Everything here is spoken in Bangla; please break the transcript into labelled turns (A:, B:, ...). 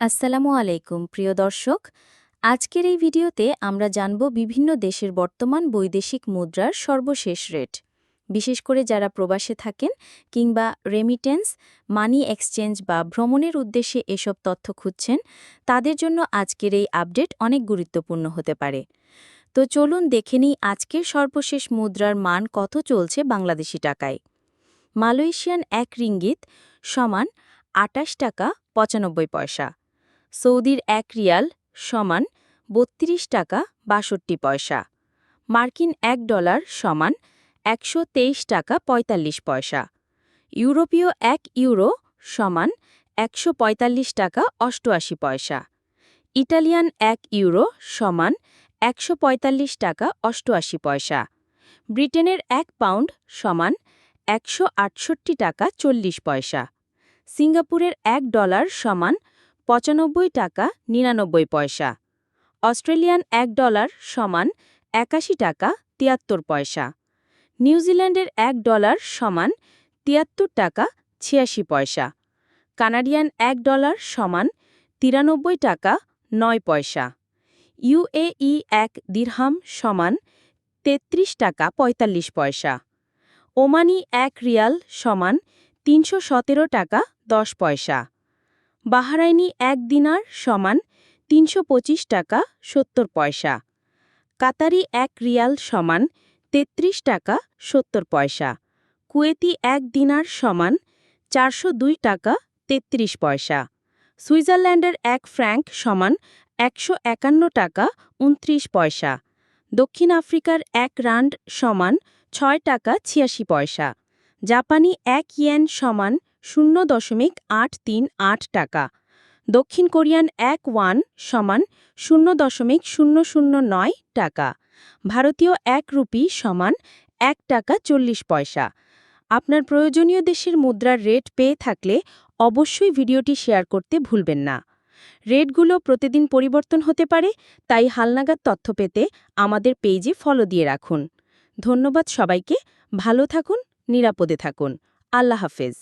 A: আসসালামু আলাইকুম, প্রিয় দর্শক। আজকের এই ভিডিওতে আমরা জানব বিভিন্ন দেশের বর্তমান বৈদেশিক মুদ্রার সর্বশেষ রেট। বিশেষ করে যারা প্রবাসে থাকেন কিংবা রেমিটেন্স মানি এক্সচেঞ্জ বা ভ্রমণের উদ্দেশ্যে এসব তথ্য খুঁজছেন, তাদের জন্য আজকের এই আপডেট অনেক গুরুত্বপূর্ণ হতে পারে। তো চলুন দেখে নিই আজকের সর্বশেষ মুদ্রার মান কত চলছে বাংলাদেশি টাকায়। মালয়েশিয়ান এক রিঙ্গিত সমান আটাশ টাকা পঁচানব্বই পয়সা। সৌদির এক রিয়াল সমান বত্রিশ টাকা বাষট্টি পয়সা। মার্কিন এক ডলার সমান একশো তেইশ টাকা পঁয়তাল্লিশ পয়সা। ইউরোপীয় এক ইউরো সমান একশো পঁয়তাল্লিশ টাকা অষ্টআশি পয়সা। ইটালিয়ান এক ইউরো সমান একশো পঁয়তাল্লিশ টাকা অষ্টআশি পয়সা। ব্রিটেনের এক পাউন্ড সমান একশো আটষট্টি টাকা চল্লিশ পয়সা। সিঙ্গাপুরের এক ডলার সমান পঁচানব্বই টাকা নিরানব্বই পয়সা। অস্ট্রেলিয়ান এক ডলার সমান একাশি টাকা তিয়াত্তর পয়সা। নিউজিল্যান্ডের এক ডলার সমান তিয়াত্তর টাকা ছিয়াশি পয়সা। কানাডিয়ান এক ডলার সমান তিরানব্বই টাকা নয় পয়সা। ইউএই এক দিরহাম সমান তেত্রিশ টাকা পঁয়তাল্লিশ পয়সা। ওমানি এক রিয়াল সমান তিনশো সতেরো টাকা দশ পয়সা। বাহারাইনি এক দিনার সমান তিনশো পঁচিশ টাকা সত্তর পয়সা। কাতারি এক রিয়াল সমান তেত্রিশ টাকা সত্তর পয়সা। কুয়েতি এক দিনার সমান চারশো দুই টাকা তেত্রিশ পয়সা। সুইজারল্যান্ডের এক ফ্র্যাঙ্ক সমান একশো একান্ন টাকা উনত্রিশ পয়সা। দক্ষিণ আফ্রিকার এক রান্ড সমান ছয় টাকা ছিয়াশি পয়সা। জাপানি এক ইয়েন সমান শূন্য দশমিক আট তিন আট টাকা। দক্ষিণ কোরিয়ান এক ওয়ান সমান শূন্য দশমিক শূন্য শূন্য নয় টাকা। ভারতীয় এক রুপি সমান এক টাকা চল্লিশ পয়সা। আপনার প্রয়োজনীয় দেশের মুদ্রার রেট পেয়ে থাকলে অবশ্যই ভিডিওটি শেয়ার করতে ভুলবেন না। রেটগুলো প্রতিদিন পরিবর্তন হতে পারে, তাই হালনাগাদ তথ্য পেতে আমাদের পেজে ফলো দিয়ে রাখুন। ধন্যবাদ সবাইকে, ভালো থাকুন, নিরাপদে থাকুন। আল্লাহ হাফেজ।